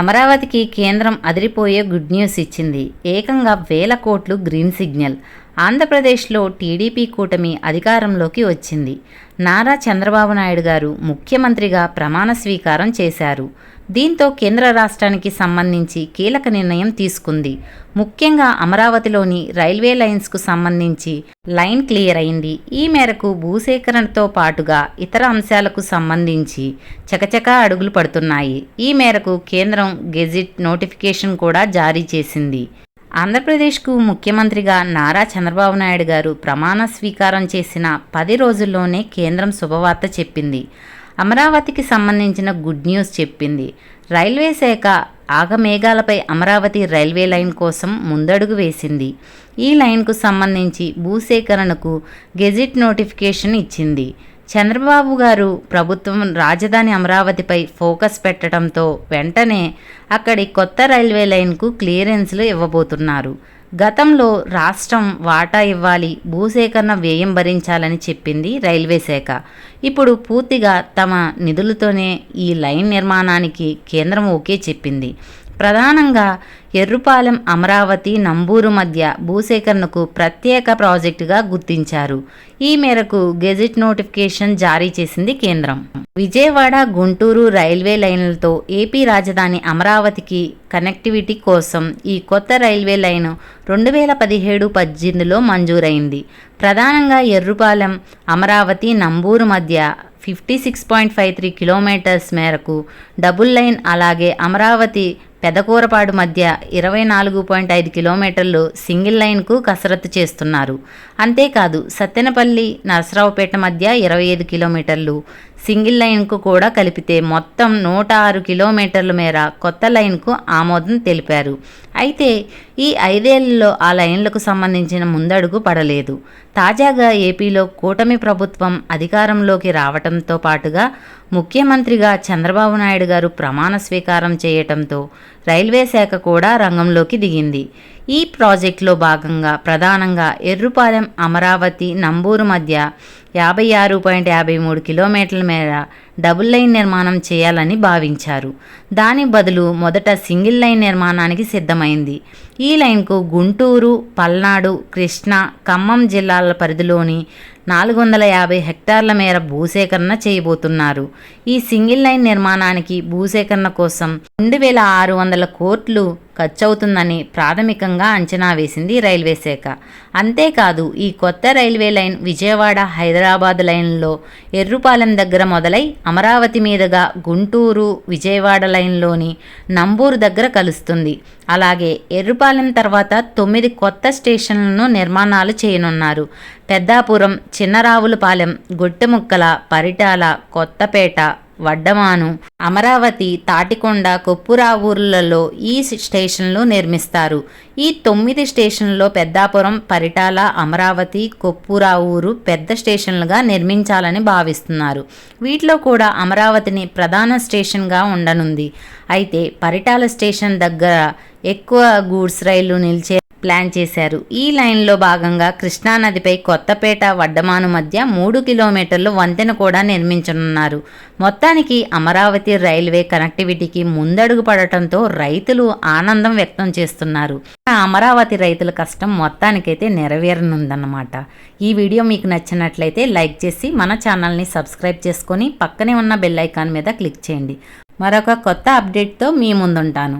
అమరావతికి కేంద్రం అదిరిపోయే గుడ్ న్యూస్ ఇచ్చింది. ఏకంగా వేల కోట్లు గ్రీన్ సిగ్నల్. ఆంధ్రప్రదేశ్లో టీడీపీ కూటమి అధికారంలోకి వచ్చింది. నారా చంద్రబాబు నాయుడు గారు ముఖ్యమంత్రిగా ప్రమాణ స్వీకారం చేశారు. దీంతో కేంద్ర రాష్ట్రానికి సంబంధించి కీలక నిర్ణయం తీసుకుంది. ముఖ్యంగా అమరావతిలోని రైల్వే లైన్స్కు సంబంధించి లైన్ క్లియర్ అయింది. ఈ మేరకు భూసేకరణతో పాటుగా ఇతర అంశాలకు సంబంధించి చకచకా అడుగులు పడుతున్నాయి. ఈ మేరకు కేంద్రం గెజిట్ నోటిఫికేషన్ కూడా జారీ చేసింది. ఆంధ్రప్రదేశ్కు ముఖ్యమంత్రిగా నారా చంద్రబాబు నాయుడు గారు ప్రమాణ స్వీకారం చేసిన పది రోజుల్లోనే కేంద్రం శుభవార్త చెప్పింది. అమరావతికి సంబంధించిన గుడ్ న్యూస్ చెప్పింది. రైల్వే శాఖ ఆగమేఘాలపై అమరావతి రైల్వే లైన్ కోసం ముందడుగు వేసింది. ఈ లైన్కు సంబంధించి భూసేకరణకు గెజిట్ నోటిఫికేషన్ ఇచ్చింది. చంద్రబాబు గారు ప్రభుత్వం రాజధాని అమరావతిపై ఫోకస్ పెట్టడంతో వెంటనే అక్కడి కొత్త రైల్వే లైన్కు క్లియరెన్స్లు ఇవ్వబోతున్నారు. గతంలో రాష్ట్రం వాటా ఇవ్వాలి భూసేకరణ వ్యయం భరించాలని చెప్పింది రైల్వే శాఖ. ఇప్పుడు పూర్తిగా తమ నిధులతోనే ఈ లైన్ నిర్మాణానికి కేంద్రం ఓకే చెప్పింది. ప్రధానంగా ఎర్రుపాలెం అమరావతి నంబూరు మధ్య భూసేకరణకు ప్రత్యేక ప్రాజెక్టుగా గుర్తించారు. ఈ మేరకు గెజిట్ నోటిఫికేషన్ జారీ చేసింది కేంద్రం. విజయవాడ గుంటూరు రైల్వే లైన్లతో ఏపీ రాజధాని అమరావతికి కనెక్టివిటీ కోసం ఈ కొత్త రైల్వే లైన్ రెండు వేల పదిహేడు పద్దెనిమిదిలో మంజూరైంది. ప్రధానంగా ఎర్రుపాలెం అమరావతి నంబూరు మధ్య fifty six point five three kilometers మేరకు డబుల్ లైన్ అలాగే అమరావతి పెదకూరపాడు మధ్య ఇరవై నాలుగు పాయింట్ ఐదు కిలోమీటర్లు సింగిల్ లైన్కు కసరత్తు చేస్తున్నారు. అంతేకాదు సత్తెనపల్లి నరసరావుపేట మధ్య ఇరవై ఐదు కిలోమీటర్లు సింగిల్ లైన్కు కూడా కలిపితే మొత్తం నూట ఆరు కిలోమీటర్ల మేర కొత్త లైన్కు ఆమోదం తెలిపారు. అయితే ఈ ఐదేళ్ళలో ఆ లైన్లకు సంబంధించిన ముందడుగు పడలేదు. తాజాగా ఏపీలో కూటమి ప్రభుత్వం అధికారంలోకి రావటంతో పాటుగా ముఖ్యమంత్రిగా చంద్రబాబు నాయుడు గారు ప్రమాణ స్వీకారం చేయటంతో రైల్వే శాఖ కూడా రంగంలోకి దిగింది. ఈ ప్రాజెక్టులో భాగంగా ప్రధానంగా ఎర్రుపాలెం అమరావతి నంబూరు మధ్య యాభై ఆరు పాయింట్ యాభై మూడు కిలోమీటర్ల మేర డబుల్ లైన్ నిర్మాణం చేయాలని భావించారు. దాని బదులు మొదట సింగిల్ లైన్ నిర్మాణానికి సిద్ధమైంది. ఈ లైన్కు గుంటూరు పల్నాడు కృష్ణా ఖమ్మం జిల్లాల పరిధిలోని నాలుగు వందల యాభై హెక్టార్ల మేర భూసేకరణ చేయబోతున్నారు. ఈ సింగిల్ లైన్ నిర్మాణానికి భూసేకరణ కోసం రెండు వేల ఆరు వందల కోట్లు ఖర్చవుతుందని ప్రాథమికంగా అంచనా వేసింది రైల్వే శాఖ. అంతేకాదు ఈ కొత్త రైల్వే లైన్ విజయవాడ హైదరాబాద్ లైన్లో ఎర్రుపాలెం దగ్గర మొదలై అమరావతి మీదుగా గుంటూరు విజయవాడ లైన్లోని నంబూరు దగ్గర కలుస్తుంది. అలాగే ఎర్రుపాలెం తర్వాత తొమ్మిది కొత్త స్టేషన్లను నిర్మాణాలు చేయనున్నారు. పెద్దాపురం చిన్నరావులపాలెం గొట్టెముక్కల పరిటాల కొత్తపేట వడ్డమాను అమరావతి తాటికొండ కొప్పురావూర్లలో ఈ స్టేషన్లు నిర్మిస్తారు. ఈ తొమ్మిది స్టేషన్లలో పెద్దాపురం పరిటాల అమరావతి కొప్పురావూరు పెద్ద స్టేషన్లుగా నిర్మించాలని భావిస్తున్నారు. వీటిలో కూడా అమరావతిని ప్రధాన స్టేషన్గా ఉండనుంది. అయితే పరిటాల స్టేషన్ దగ్గర ఎక్కువ గూడ్స్ రైళ్ళు నిలిచే ప్లాన్ చేశారు. ఈ లైన్లో భాగంగా కృష్ణానదిపై కొత్తపేట వడ్డమాను మధ్య మూడు కిలోమీటర్లు వంతెన కూడా నిర్మించనున్నారు. మొత్తానికి అమరావతి రైల్వే కనెక్టివిటీకి ముందడుగు పడటంతో రైతులు ఆనందం వ్యక్తం చేస్తున్నారు. అమరావతి రైతుల కష్టం మొత్తానికైతే నెరవేరనుందన్నమాట. ఈ వీడియో మీకు నచ్చినట్లయితే లైక్ చేసి మన ఛానల్ని సబ్స్క్రైబ్ చేసుకొని పక్కనే ఉన్న బెల్ ఐకాన్ మీద క్లిక్ చేయండి. మరొక కొత్త అప్డేట్తో మీ ముందుంటాను.